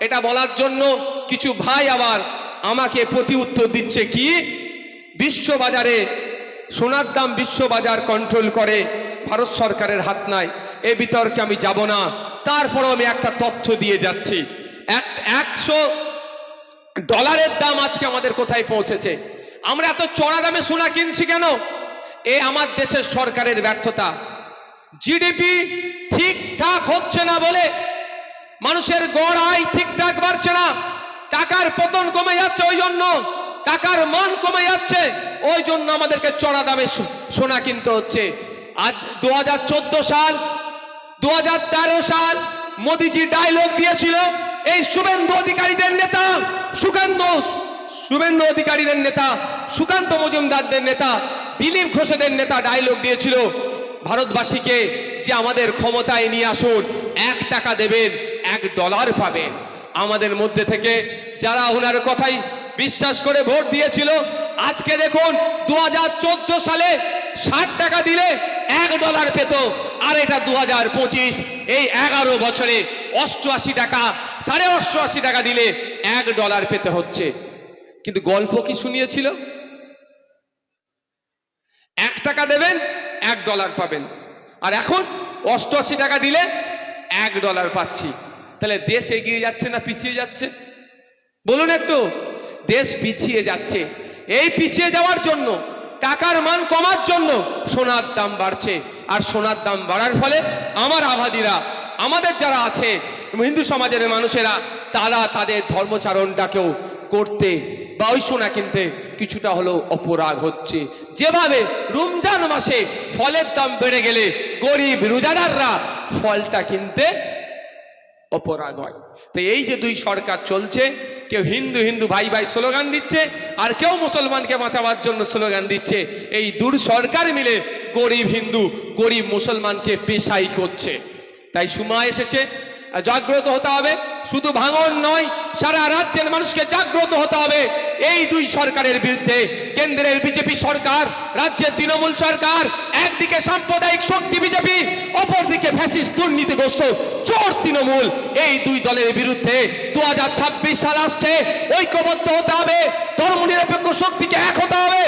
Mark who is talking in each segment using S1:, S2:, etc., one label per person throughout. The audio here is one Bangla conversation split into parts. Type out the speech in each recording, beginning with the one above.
S1: এটা বলার জন্য কিছু ভাই আবার আমাকে প্রতি উত্তর দিচ্ছে কি? বিশ্ববাজারে সোনার দাম বিশ্ববাজার কন্ট্রোল করে, ভারত সরকারের হাত নাই, এ বিতর্কে আমি যাব না। তারপরও আমি একটা তথ্য দিয়ে যাচ্ছি। এক, একশো ডলারের দাম আজকে আমাদের কোথায় পৌঁছেছে? আমরা এত চড়া দামে সোনা কিনছি কেন? এ আমার দেশের সরকারের ব্যর্থতা। জিডিপি ঠিকঠাক হচ্ছে না বলে মানুষের গড় আয় ঠিকঠাক বাড়ছে না। টাকার পতন কমে যাচ্ছে ওই জন্য টাকার মান কমে যাচ্ছে ওই জন্য আমাদেরকে চড়া দামে সোনা কিনতে হচ্ছে। আজ দু সাল, দুহাজার তেরো সাল মোদিজি ডায়লগ দিয়েছিল, এই শুভেন্দু অধিকারীদের নেতা, সুকান্ত, শুভেন্দু অধিকারীদের নেতা, সুকান্ত মজুমদারদের নেতা, দিলীপ ঘোষেদের নেতা ডায়লগ দিয়েছিল। ভারতবাসীকে যে আমাদের ক্ষমতায় নিয়ে আসুন, এক টাকা দেবেন এক ডলার পাবেন আমাদের মধ্যে থেকে যারা ওনার কথাই বিশ্বাস করে ভোট দিয়েছিল, আজকে দেখুন দু হাজার চোদ্দ সালে ষাট টাকা দিলে এক ডলার পেত, আর এটা দু এই এগারো বছরে অষ্টআশি টাকা, সাড়ে অষ্টআশি টাকা দিলে এক ডলার পেতে হচ্ছে। কিন্তু গল্প কি শুনিয়েছিল? এক টাকা দেবেন, এক ডলার পাবেন। আর এখন অষ্টআশি টাকা দিলে এক ডলার পাচ্ছি। তাহলে দেশ এগিয়ে যাচ্ছে না পিছিয়ে যাচ্ছে? বলুন একটু, দেশ পিছিয়ে যাচ্ছে। এই পিছিয়ে যাওয়ার জন্য, টাকার মান কমার জন্য সোনার দাম বাড়ছে। আর সোনার দাম বাড়ার ফলে আমার আবাদীরা, আমাদের যারা আছে, হিন্দু সমাজের মানুষেরা, তারা তাদের ধর্মচারণটাকেও করতে বা ওই সোনা কিনতে কিছুটা হলেও অপরাগ হচ্ছে। যেভাবে রমজান মাসে ফলের দাম বেড়ে গেলে গরিব রোজাদাররা ফলটা কিনতে অপরাগ হয়। তো এই যে দুই সরকার চলছে, কেউ হিন্দু হিন্দু ভাই ভাই স্লোগান দিচ্ছে, আর কেউ মুসলমানকে বাঁচাবার জন্য স্লোগান দিচ্ছে। এই দূর সরকার মিলে গরিব হিন্দু, গরিব মুসলমানকে পেশাই করছে। তাই সময় এসেছে জাগ্রত হতে হবে। শুধু ভাঙন নয়, সারা রাজ্যের মানুষকে জাগ্রত হতে হবে। এই দুই সরকারের বিরুদ্ধে কেন্দ্রের বিজেপি সরকার, রাজ্যের তৃণমূল সরকার, একদিকে সাম্প্রদায়িক শক্তি বিজেপি, অপরদিকে ফ্যাসিস্ট দুর্নীতিগ্রস্ত চোর তৃণমূল। এই দুই দলের বিরুদ্ধে দু সাল আসছে, ঐক্যবদ্ধ হতে হবে, ধর্মনিরপেক্ষ শক্তিকে এক হতে হবে,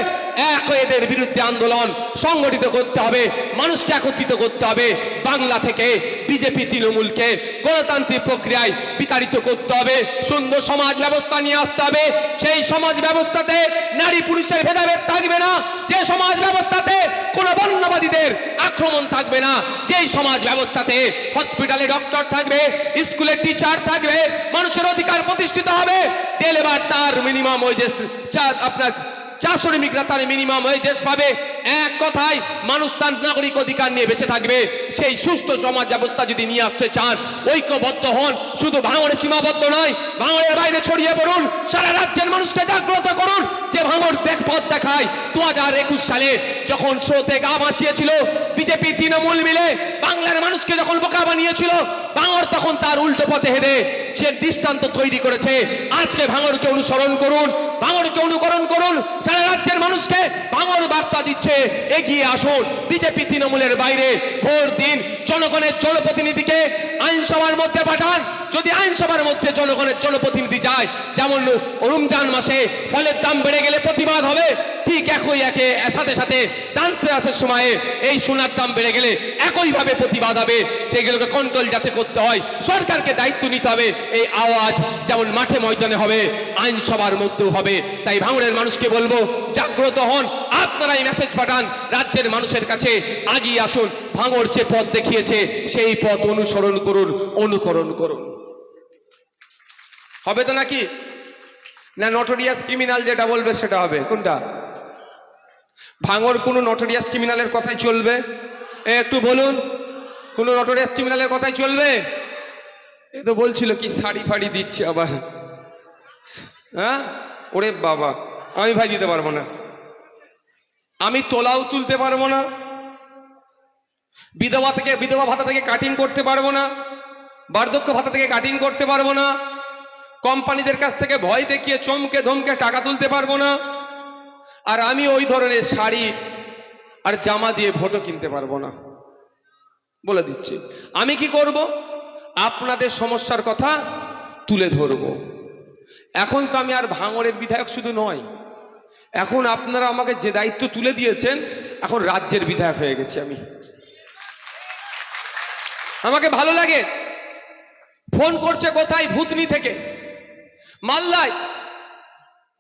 S1: এক এদের বিরুদ্ধে আন্দোলন সংগঠিত করতে হবে, মানুষকে একত্রিত করতে হবে। বাংলা থেকে বিজেপি তৃণমূলকে গণতান্ত্রিক প্রক্রিয়ায় বিতাড়িত করতে হবে, সুন্দর সমাজ ব্যবস্থা নিয়ে আসতে হবে। সেই সমাজ ব্যবস্থাতে নারী পুরুষের ভেদাভেদ থাকবে না, যে সমাজ ব্যবস্থাতে কোনো বর্ণবাদীদের আক্রমণ থাকবে না, যেই সমাজ ব্যবস্থাতে হসপিটালে ডক্টর থাকবে স্কুলে টিচার থাকবে, মানুষের অধিকার প্রতিষ্ঠিত হবে ডেলেবার তার মিনিমাম ওয়েজেস আপনার চা শ্রমিকরা তার মিনিমাম ওয়েজেস পাবে। এক কথায়, মানুষ তার নাগরিক অধিকার নিয়ে বেঁচে থাকবে। সেই সুষ্ঠু সমাজ ব্যবস্থা যদি নিয়ে আসতে চান, ঐক্যবদ্ধ হন। শুধু ভাঙড়ে সীমাবদ্ধ নয়, ভাঙড়ের বাইরে ছড়িয়ে পড়ুন। সারা রাজ্যের মানুষকে জাগ্রত করুন। যে ভাঙড় দেখ পথ দেখায় দু হাজার একুশ সালে যখন স্রোতে গা ভাসিয়েছিল, বিজেপি তৃণমূল মিলে বাংলার মানুষকে যখন বোকা বানিয়েছিল ভাঙড় তখন তার উল্টো পথে হেঁটে যে দৃষ্টান্ত তৈরি করেছে, আজকে ভাঙড়কে অনুসরণ করুন ভাঙড়কে অনুকরণ করুন, সারা রাজ্যের মানুষকে ভাঙড় বার্তা দিচ্ছে, এগিয়ে আসুন। বিজেপি তৃণমূলের বাইরে ভোট দিন জনগণের জনপ্রতিনিধিকে আইনসভার মধ্যে পাঠান। যদি আইনসভার মধ্যে জনগণের জনপ্রতিনিধি যায়, যেমন রমজান মাসে ফলের দাম বেড়ে গেলে প্রতিবাদ হবে। ঠিক একই একে, সাথে সাথে দান ফেরাসের সময়ে এই সোনার দাম বেড়ে গেলে একইভাবে প্রতিবাদ হবে। যেগুলোকে কন্ট্রোল যাতে করতে হয়, সরকারকে দায়িত্ব নিতে হবে। এই আওয়াজ যেমন মাঠে ময়দানে হবে, আইনসভার মধ্যেও হবে। তাই ভাঙড়ের মানুষকে বলব, জাগ্রত হন। আপনারা এই মেসেজ পাঠান, রাজ্যের মানুষের কাছে আগিয়ে আসুন। ভাঙড় যে পথ দেখিয়েছে, সেই পথ অনুসরণ করুন, অনুকরণ করুন। হবে তো নাকি? না নটোরিয়াস ক্রিমিনাল যেটা বলবে সেটা হবে। কোনটা? ভাঙর কোনো নটোরিয়াস ক্রিমিনালের কথাই চলবে? এ, একটু বলুন, কোনো নটোরিয়াস ক্রিমিনালের কথাই চলবে? এ তো বলছিল কি শাড়ি ফাড়ি দিচ্ছে আবার। হ্যাঁ? ওরে বাবা, আমি ভাই দিতে পারব না। আমি তোলাও তুলতে পারব না। বিধবা থেকে, বিধবা ভাতা থেকে কাটিং করতে পারব না। বার্ধক্য ভাতা থেকে কাটিং করতে পারব না। কোম্পানিদের কাছ থেকে ভয় দেখিয়ে চমকে ধমকে টাকা তুলতে পারব না। আর আমি ওই ধরনের শাড়ি আর জামা দিয়ে ভোটও কিনতে পারব না। বলে দিচ্ছি। আমি কি করব? আপনাদের সমস্যার কথা তুলে ধরব। এখন তো আমি আর ভাঙড়ের বিধায়ক শুধু নয় এখন আপনারা আমাকে যে দায়িত্ব তুলে দিয়েছেন, এখন রাজ্যের বিধায়ক হয়ে গেছি আমি। আমাকে ভালো লাগে? ফোন করছে কোথায়? ভূতনি থেকে। মালদায়।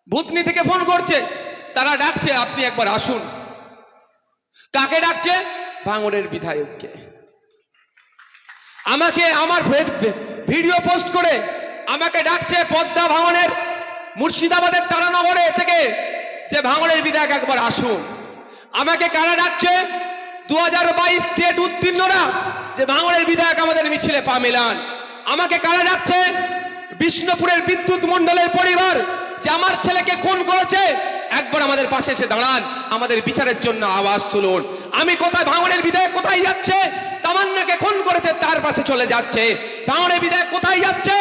S1: ভূতনি থেকে ফোন করছে। তারা ডাকছে, আপনি একবার আসুন। কাকে ডাকছে? ভাঙড়ের বিধায়ককে। আমাকে আমার ভিডিও পোস্ট করে আমাকে ডাকছে পদ্মা ভাঙনের মুর্শিদাবাদের তারানগরে থেকে যে ভাঙড়ের বিধায়ক একবার আসুন। আমাকে কারা ডাকছে? দু হাজার বাইশ স্টেট উত্তীর্ণরা যে ভাঙড়ের বিধায়ক আমাদের মিছিলে পা মেলান। আমাকে কারা ডাকছে? বিষ্ণুপুরের বিদ্যুৎ মণ্ডলের পরিবার যে আমার ছেলেকে খুন করেছে একবার আমাদের পাশে এসে দাঁড়ান, আমাদের বিচারের জন্য আওয়াজ তুলুন। আমি কোথায় ভাঙনের বিধায়ক কোথায় যাচ্ছে? তামান্নাকে খুন করেছে, তার পাশে চলে যাচ্ছে। ভাঙনের বিধায়ক কোথায় যাচ্ছে?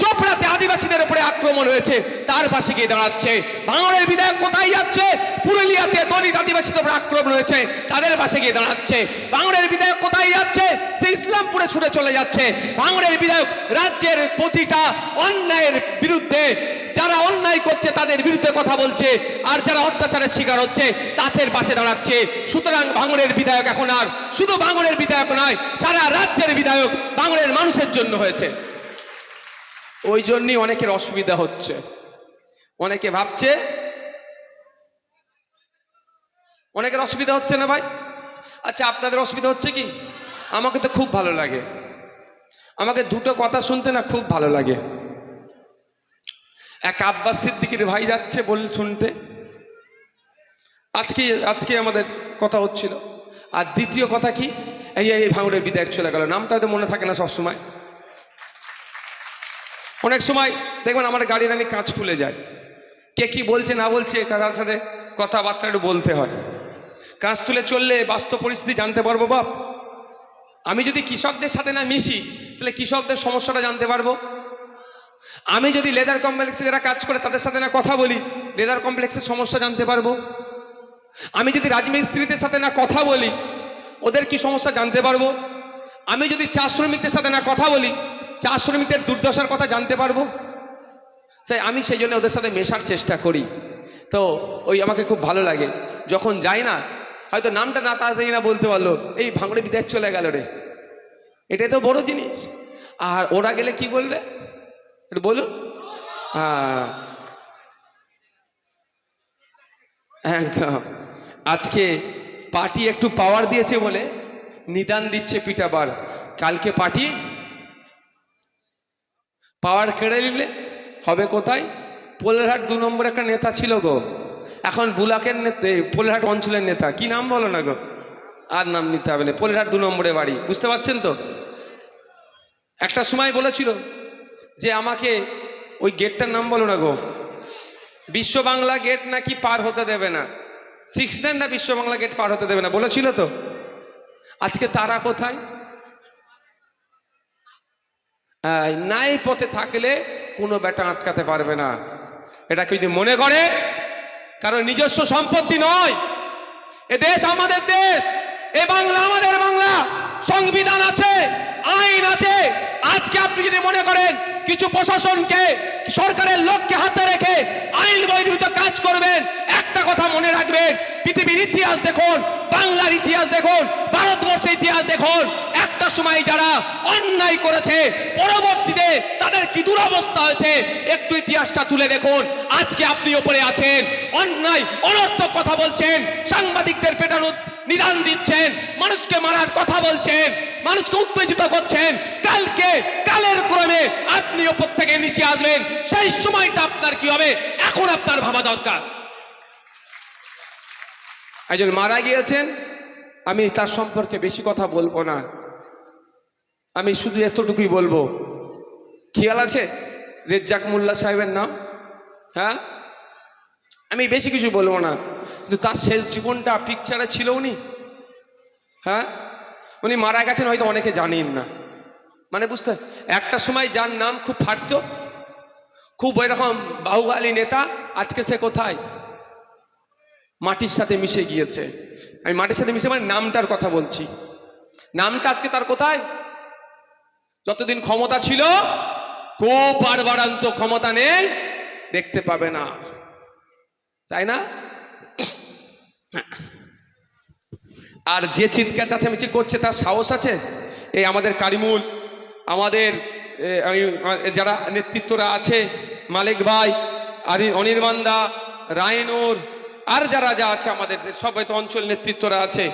S1: চোপড়াতে আদিবাসীদের উপরে আক্রমণ হয়েছে, তার পাশে গিয়ে দাঁড়াচ্ছে। ভাঙনের বিধায়ক কোথায় যাচ্ছে? পুরুলিয়াতে দলিত আদিবাসীদের উপরে আক্রমণ হয়েছে, তাদের পাশে গিয়ে দাঁড়াচ্ছে। ভাঙনের বিধায়ক কোথায় যাচ্ছে? সে ইসলামপুরে ছুটে চলে যাচ্ছে। ভাঙনের বিধায়ক রাজ্যের প্রতিটা অন্যায়ের বিরুদ্ধে যারা অন্যায় করছে তাদের বিরুদ্ধে কথা বলছে, আর যারা অত্যাচারের শিকার হচ্ছে তাদের পাশে দাঁড়াচ্ছে। সুতরাং ভাঙনের বিধায়ক এখন আর, শুধু ভাঙনের বিধায়ক নয়, সারা রাজ্যের বিধায়ক ভাঙনের মানুষের জন্য হয়েছে। ওই জন্যই অনেকের অসুবিধা হচ্ছে। অনেকে ভাবছে, অনেকের অসুবিধা হচ্ছে না ভাই? আচ্ছা আপনাদের অসুবিধা হচ্ছে কি? আমাকে তো খুব ভালো লাগে। আমাকে দুটো কথা শুনতে না খুব ভালো লাগে। এক আব্বাস সিদ্দিকির ভাই যাচ্ছে বল শুনতে। আজকে আজকে আমাদের কথা হচ্ছিল। আর দ্বিতীয় কথা কি? এই এই ভাঙড়ের বিধায়ক চলে গেল। নামটা হয়তো মনে থাকে না সবসময় অনেক সময় দেখবেন আমার গাড়ির আমি কাঁচ খুলে যায় কে কি বলছে না বলছে কাকার সাথে কথাবার্তা একটু বলতে হয়। কাজ তুলে চললে বাস্তব পরিস্থিতি জানতে পারব বাপ। আমি যদি কৃষকদের সাথে না মিশি, তাহলে কৃষকদের সমস্যাটা জানতে পারব। আমি যদি লেদার কমপ্লেক্সে যারা কাজ করে তাদের সাথে না কথা বলি, লেদার কমপ্লেক্সের সমস্যা জানতে পারব? আমি যদি রাজমিস্ত্রিদের সাথে না কথা বলি, ওদের কি সমস্যা জানতে পারব? আমি যদি চা শ্রমিকদের সাথে না কথা বলি, চা শ্রমিকদের দুর্দশার কথা জানতে পারব? সেই আমি সেই জন্য ওদের সাথে মেশার চেষ্টা করি। তো ওই আমাকে খুব ভালো লাগে। যখন যাই না, হয়তো নামটা না তাড়াতাড়ি না বলতে পারল, এই ভাঙড়ে বিদায় চলে গেল রে। এটাই তো বড় জিনিস। আর ওরা গেলে কি বলবে? একটু বলুন। হ্যাঁ। একদম। আজকে পার্টি একটু পাওয়ার দিয়েছে বলে নিদান দিচ্ছে পিঠাবার কালকে পার্টি? পাওয়ার কেড়ে নিলে? হবে কোথায়? পোলেরহাট দু নম্বর একটা নেতা ছিল গো। এখন বুলাকের নেতা পোলেরহাট অঞ্চলের নেতা। কি নাম বলো না গো? আর নাম নিতে হবে না। পোলেরহাট দু নম্বরে বাড়ি। বুঝতে পারছেন তো? একটা সময় বলেছিল যে আমাকে ওই গেটটার নাম বলো না গো। বিশ্ব বাংলা গেট নাকি পার হতে দেবে না। সিক্স না বিশ্ব বাংলা গেট পার হতে দেবে না, বলেছিল তো। আজকে তারা কোথায়? নাই পথে থাকলে কোনো ব্যাটা আটকাতে পারবে না। এটাকে যদি মনে করে, কারণ নিজস্ব সম্পত্তি নয়। এ দেশ আমাদের দেশ, এ বাংলা আমাদের বাংলা, সংবিধান আছে, আইন আছে। আজকে আপনি যদি মনে করেন কিছু প্রশাসনকে, সরকারের লোককে হাতে রেখে আইন বহির্ভূত কাজ করবেন। একটা কথা মনে রাখবেন, পৃথিবীর ইতিহাস দেখুন, বাংলার ইতিহাস দেখুন, ভারতবর্ষের ইতিহাস দেখুন। একটা সময় যারা অন্যায় করেছে, পরবর্তীতে তাদের কি দুরবস্থা হয়েছে, একটু ইতিহাসটা তুলে দেখুন। আজকে আপনি ওপরে আছেন, অন্যায়, অনর্থক কথা বলছেন, সাংবাদিকদের পেটানো নিদান দিচ্ছেন, মানুষকে মারার কথা বলছেন, মানুষকে উত্তেজিত করছেন। কালকে, কালের ক্রমে আপনি ওপর থেকে নিচে আসবেন, সেই সময়টা আপনার কি হবে? এখন আপনার ভাবা দরকার। একজন মারা গিয়েছেন, আমি তার সম্পর্কে বেশি কথা বলব না। আমি শুধু এতটুকুই বলব। খেয়াল আছে? রেজ্জাক মোল্লা সাহেবের নাম? হ্যাঁ? আমি বেশি কিছু বলব না। কিন্তু তার শেষ জীবনটা পিকচারে ছিল উনি। হ্যাঁ? উনি মারা গেছেন, হয়তো অনেকে জানেন না। মানে বুঝতে একটা সময় যার নাম খুব ফাটতো। খুব এরকম বাহুবালী নেতা, আজকে সে কোথায়? মাটির সাথে মিশে গিয়েছে। আমি মাটির সাথে মিশে মানে নামটার কথা বলছি। নামটা আজকে তার কোথায়? যতদিন ক্ষমতা ছিল, খুব বাড়বাড়ান্ত ক্ষমতা নেই, দেখতে পাবে না। তাই না? আর যে চিৎকার চাচামেচি করছে, তার সাহস আছে? এই আমাদের কারিমুল, আমাদের যারা নেতৃত্বরা আছে, মালিক ভাই, আর, অনির্বাণ দা, রায়নুর, আর যারা, যা আছে আমাদের সবাই তো অঞ্চল নেতৃত্বরা আছে।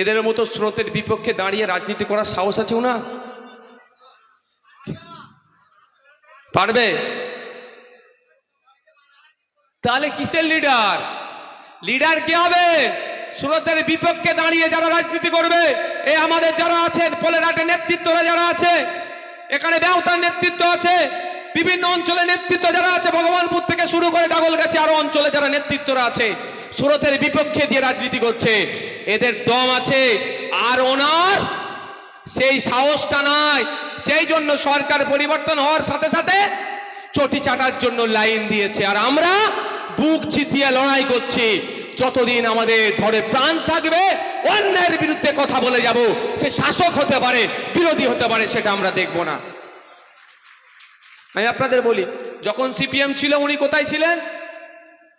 S1: এদের মতো স্রোতের বিপক্ষে দাঁড়িয়ে রাজনীতি করার সাহস আছে না পারবে? তাহলে কিসের লিডার লিডার কি হবে? সুরতের বিপক্ষে দাঁড়িয়ে যারা রাজনীতি করবে, এ আমাদের যারা আছেন পোলেরাটের নেতৃত্বরা যারা আছে, এখানে ব্যবতার নেতৃত্ব আছে, বিভিন্ন অঞ্চলে নেতৃত্ব যারা আছে, ভগবানপুর থেকে শুরু করে গাগলগাছি আরও অঞ্চলে যারা নেতৃত্বরা আছে, সুরতের বিপক্ষে দিয়ে রাজনীতি করছে। এদের দম আছে। আর ওনার সেই সাহসটা নাই। সেই জন্য সরকার পরিবর্তন হওয়ার সাথে সাথে চটি চাটার জন্য লাইন দিয়েছে। আর আমরা বুক চিতিয়ে লড়াই করছি। যতদিন আমাদের ধরে প্রাণ থাকবে অন্যায়ের বিরুদ্ধে কথা বলে যাব। সে শাসক হতে পারে, বিরোধী হতে পারে, সেটা আমরা দেখব না। আমি আপনাদের বলি, যখন সিপিএম ছিল, উনি কোথায় ছিলেন?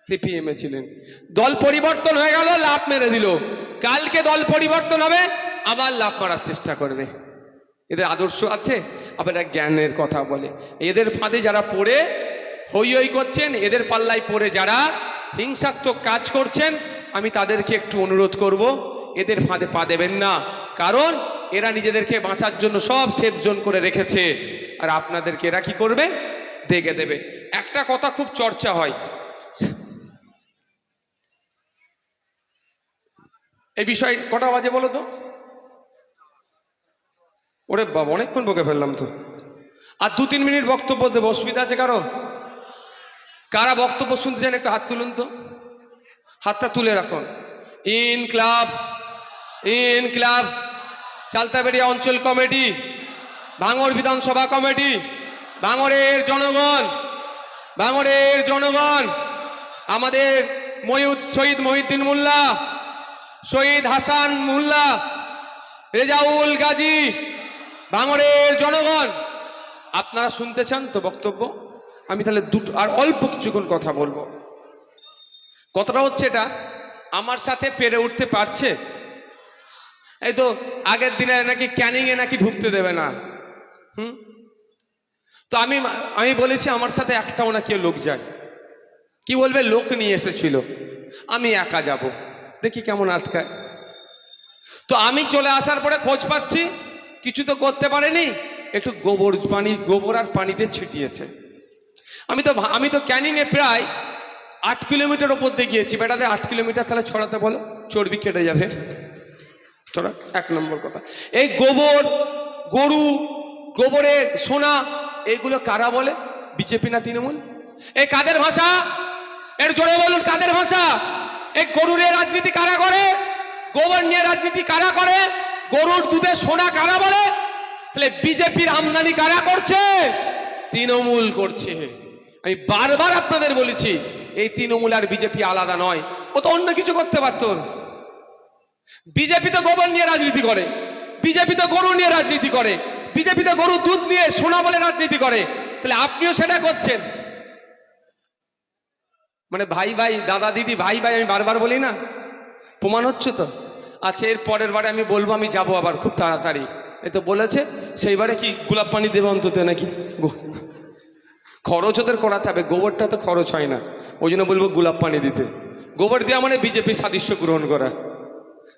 S1: সিপিএম ছিলেন। দল পরিবর্তন হয়ে গেল লাভ মেরে দিল। কালকে দল পরিবর্তন হবে, আবার লাভ মারার চেষ্টা করবে। এদের আদর্শ আছে, আবার জ্ঞানের কথা বলে। এদের ফাঁদে যারা পড়ে হই হই করছেন, এদের পাল্লায় পড়ে যারা হিংসাত্মক কাজ করছেন, আমি তাদেরকে একটু অনুরোধ করব, এদের ফাঁদে পা দেবেন না। কারণ এরা নিজেদেরকে বাঁচার জন্য সব সেফ জোন করে রেখেছে। আর আপনাদেরকে এরা কি করবে? দেখে দেবে। একটা কথা খুব চর্চা হয়। এই বিষয় কটা বাজে বলো তো? ওরে বাবা, অনেকক্ষণ বকে ফেললাম তো। আর দু তিন মিনিট বক্তব্য দেবো, অসুবিধা আছে কারও? কারা বক্তব্য শুনতে চান একটু হাত তুলুন তো? হাতটা তুলে রাখুন। ইন ক্লাব ইন ক্লাব চালতাবেড়িয়া অঞ্চল কমিটি ভাঙড় বিধানসভা কমিটি ভাঙড়ের জনগণ ভাঙড়ের জনগণ, আমাদের ময়ূদ শহীদ মহিউদ্দিন মোল্লা, শহীদ হাসান মোল্লা, রেজাউল গাজী ভাঙড়ের জনগণ। আপনারা শুনতে চান তো বক্তব্য? আমি তাহলে দুটো আর অল্প কিছুক্ষণ কথা বলব। কথাটা হচ্ছে এটা, আমার সাথে পেরে উঠতে পারছে? এই তো আগের দিনে নাকি ক্যানিংয়ে নাকি ঢুকতে দেবে না। হুম? তো আমি আমি বলেছি আমার সাথে একটাও না কেউ লোক যায়। কি বলবে? লোক নিয়ে এসেছিল। আমি একা যাব। দেখি কেমন আটকায়। তো আমি চলে আসার পরে খোঁজ পাচ্ছি, কিছু তো করতে পারেনি, একটু গোবর পানি, গোবর আর পানিতে ছিটিয়েছে। আমি তো আমি তো ক্যানিংয়ে প্রায় আট কিলোমিটার ওপর দিয়ে গিয়েছি। বেটাতে আট কিলোমিটার তাহলে ছড়াতে বলো, চর্বি কেটে যাবে। ছড়া, এক নম্বর কথা। এই গোবর, গরু, গোবরে সোনা এইগুলো কারা বলে? বিজেপি না তৃণমূল? এই কাদের ভাষা? এর জোরে বলুন, কাদের ভাষা? এই গরুরের রাজনীতি কারা করে? গোবর নিয়ে রাজনীতি কারা করে? গরুর দুধে সোনা কারা বলে? তাহলে বিজেপির আমদানি কারা করছে? তৃণমূল করছে। আমি বারবার আপনাদের বলেছি, এই তৃণমূল আর বিজেপি আলাদা নয়, ও তো অন্য কিছু করতে পারতো। বিজেপি তো গোবর নিয়ে রাজনীতি করে, বিজেপি তো গরু নিয়ে রাজনীতি করে, বিজেপি তো গরুর দুধ নিয়ে সোনা বলে রাজনীতি করে, তাহলে আপনিও সেটা করছেন? মানে ভাই ভাই, দাদা দিদি, ভাই ভাই, আমি বারবার বলি না, প্রমাণ হচ্ছে তো? আচ্ছা এর পরের বারে আমি বলব, আমি যাব আবার খুব তাড়াতাড়ি। এ তো বলেছে, সেইবারে কি গোলাপ পানি দেবে অন্তত নাকি? খরচ ওদের করাতে হবে, গোবরটা তো খরচ হয় না। ওই জন্য বলব গোলাপ পানি দিতে। গোবর দেওয়া মানে বিজেপি সাদৃশ্য গ্রহণ করা।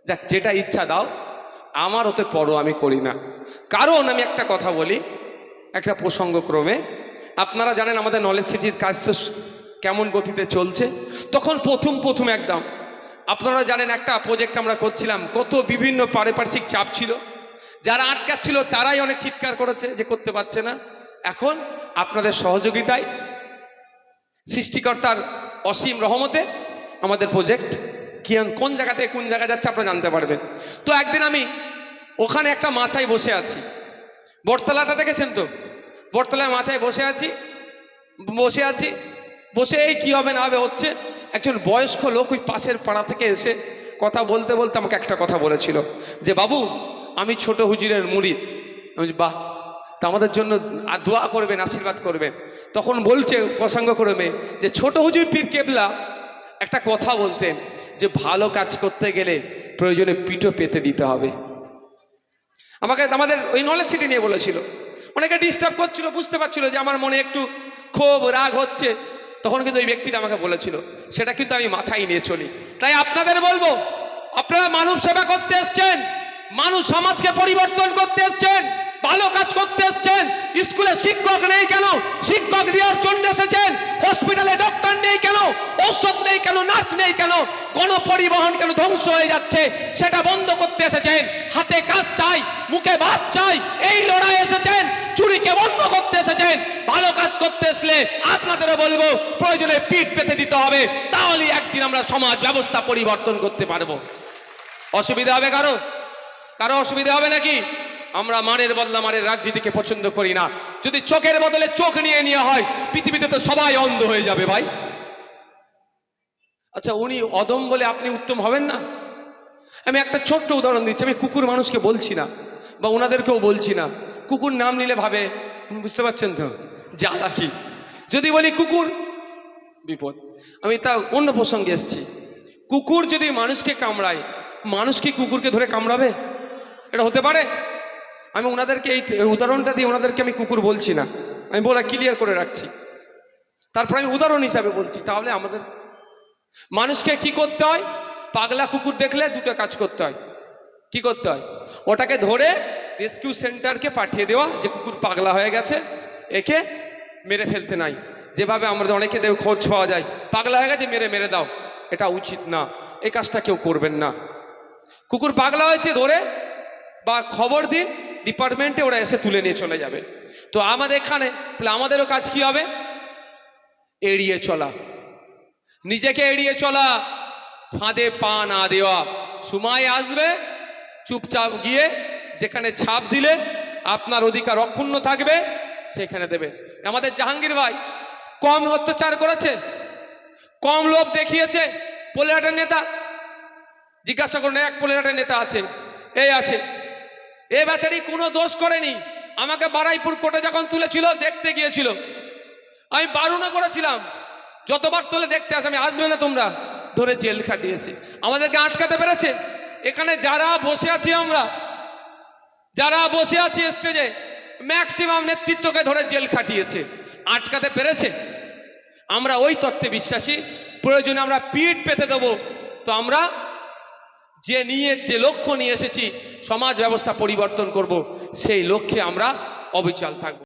S1: যাক, যেটা ইচ্ছা দাও, আমার ওতে পরও আমি করি না। কারণ আমি একটা কথা বলি, একটা প্রসঙ্গক্রমে, আপনারা জানেন আমাদের নলেজ সিটির কাজ তো কেমন গতিতে চলছে? তখন প্রথম প্রথম একদম, আপনারা জানেন একটা প্রজেক্ট আমরা করছিলাম, কত বিভিন্ন পারিপার্শ্বিক চাপ ছিল। যারা আটকাচ্ছিল, তারাই অনেক চিৎকার করেছে যে করতে পারছে না। এখন আপনাদের সহযোগিতায় সৃষ্টিকর্তার অসীম রহমতে আমাদের প্রজেক্ট কি কোন জায়গা থেকে কোন জায়গা যাচ্ছে আপনারা জানতে পারবেন। তো একদিন আমি ওখানে একটা মাছায় বসে আছি। বটতলাটা দেখেছেন তো? বটতলায় মাছায় বসে আছি বসে আছি বসে এই কী হবে না হবে হচ্ছে একজন বয়স্ক লোক ওই পাশের পাড়া থেকে এসে কথা বলতে বলতে আমাকে একটা কথা বলেছিল যে বাবু আমি ছোট হুজুরের আমি বলছি, আমাদের জন্য দোয়া করবেন, আশীর্বাদ করবেন। তখন বলছে, প্রসঙ্গ করবে যে ছোট হুজুর পীর কেবলা একটা কথা বলতেন যে, ভালো কাজ করতে গেলে প্রয়োজনে পিঠও পেতে দিতে হবে। আমাকে, আমাদের ওই নলেজ সিটি নিয়ে বলেছিল। অনেকে ডিস্টার্ব করছিল, বুঝতে পারছিল যে আমার মনে একটু ক্ষোভ, রাগ হচ্ছে। তখন কিন্তু ওই ব্যক্তিটা আমাকে বলেছিল, সেটা কিন্তু আমি মাথায় নিয়ে চলি। তাই আপনাদের বলব, আপনারা মানব সেবা করতে এসছেন, মানুষ সমাজকে পরিবর্তন করতে এসছেন। ভালো কাজ করতে এসছেন। স্কুলে শিক্ষক নেই কেন? শিক্ষক দেওয়ার জন্য এসেছেন। হসপিটালে ডক্টর নেই কেন? ঔষধ নেই কেন? নার্স নেই কেন? গণপরিবহন কেন ধ্বংস হয়ে যাচ্ছে? সেটা বন্ধ করতে এসেছেন। হাতে কাজ চাই, মুখে ভাত চাই, এই লড়াই এসেছেন। চুরিকে বন্ধ করতে এসেছেন। ভালো কাজ করতে আসলে আপনাদেরও বলব, প্রয়োজনে পিঠ পেতে দিতে হবে। তাহলে একদিন আমরা সমাজ ব্যবস্থা পরিবর্তন করতে পারব। অসুবিধা হবে কারও? কারও অসুবিধা হবে নাকি? আমরা মারের বদলা মারের রাজনীতিকে পছন্দ করি না। যদি চোখের বদলে চোখ নিয়ে নেওয়া হয়, পৃথিবীতে তো সবাই অন্ধ হয়ে যাবে ভাই। আচ্ছা উনি অদম বলে আপনি উত্তম হবেন না? আমি একটা ছোট্ট উদাহরণ দিচ্ছি, আমি কুকুর মানুষকে বলছি না, বা ওনাদেরকেও বলছি না। কুকুর নাম নিলে ভাবে, বুঝতে পারছেন তো? জ্বালা কি? যদি বলি কুকুর, বিপদ। আমি তা অন্য প্রসঙ্গে এসেছি। কুকুর যদি মানুষকে কামড়ায়, মানুষ কি কুকুরকে ধরে কামড়াবে? এটা হতে পারে? আমি ওনাদেরকে এই উদাহরণটা দিয়ে ওনাদেরকে আমি কুকুর বলছি না। আমি বলা ক্লিয়ার করে রাখছি। তারপর আমি উদাহরণ হিসাবে বলছি, তাহলে আমাদের মানুষকে কি করতে হয়? পাগলা কুকুর দেখলে দুটো কাজ করতে হয়। কি করতে হয়? ওটাকে ধরে রেস্কিউ সেন্টারকে পাঠিয়ে দেওয়া, যে কুকুর পাগলা হয়ে গেছে, একে মেরে ফেলতে নাই। যেভাবে আমাদের অনেকে দেব খোঁজ পাওয়া যায়, পাগলা হয়ে গেছে, মেরে মেরে দাও। এটা উচিত না। এই কাজটা কেউ করবেন না। কুকুর পাগলা হয়েছে ধরে বা খবর দিন ডিপার্টমেন্টে ওরা এসে তুলে নিয়ে চলে যাবে। তো আমাদের এখানে, তাহলে আমাদেরও কাজ কি হবে? এড়িয়ে চলা। নিজেকে এড়িয়ে চলা। ফাঁদে পা না দেওয়া। সময় আসবে, চুপচাপ গিয়ে যেখানে ছাপ দিলে আপনার অধিকার অক্ষুণ্ণ থাকবে, সেখানে দেবে। আমাদের জাহাঙ্গীর ভাই কম অত্যাচার করেছে, কম লোভ দেখিয়েছে। পোলেহাটের নেতা, জিজ্ঞাসা করুন, এক পোলেহাটের নেতা আছে, এই আছে। এ বেচারি কোনো দোষ করেনি। আমাকে বারাইপুর কোর্টে যখন তুলেছিল, দেখতে গিয়েছিল। আমি বারণও করেছিলাম। যতবার তোলে দেখতে আসে, আমি আসবে না তোমরা। ধরে জেল খাটিয়েছে। আমাদেরকে আটকাতে পেরেছে? এখানে যারা বসে আছি আমরা, যারা বসে আছি স্টেজে ম্যাক্সিমাম নেতৃত্বকে ধরে জেল খাটিয়েছে। আটকাতে পেরেছে? আমরা ওই তত্ত্বে বিশ্বাসী। প্রয়োজনে আমরা পিঠ পেতে দেবো। তো আমরা যে নিয়ে যে লক্ষ্য নিয়ে এসেছি, সমাজ ব্যবস্থা পরিবর্তন করব, সেই লক্ষ্যে আমরা অবিচল থাকব।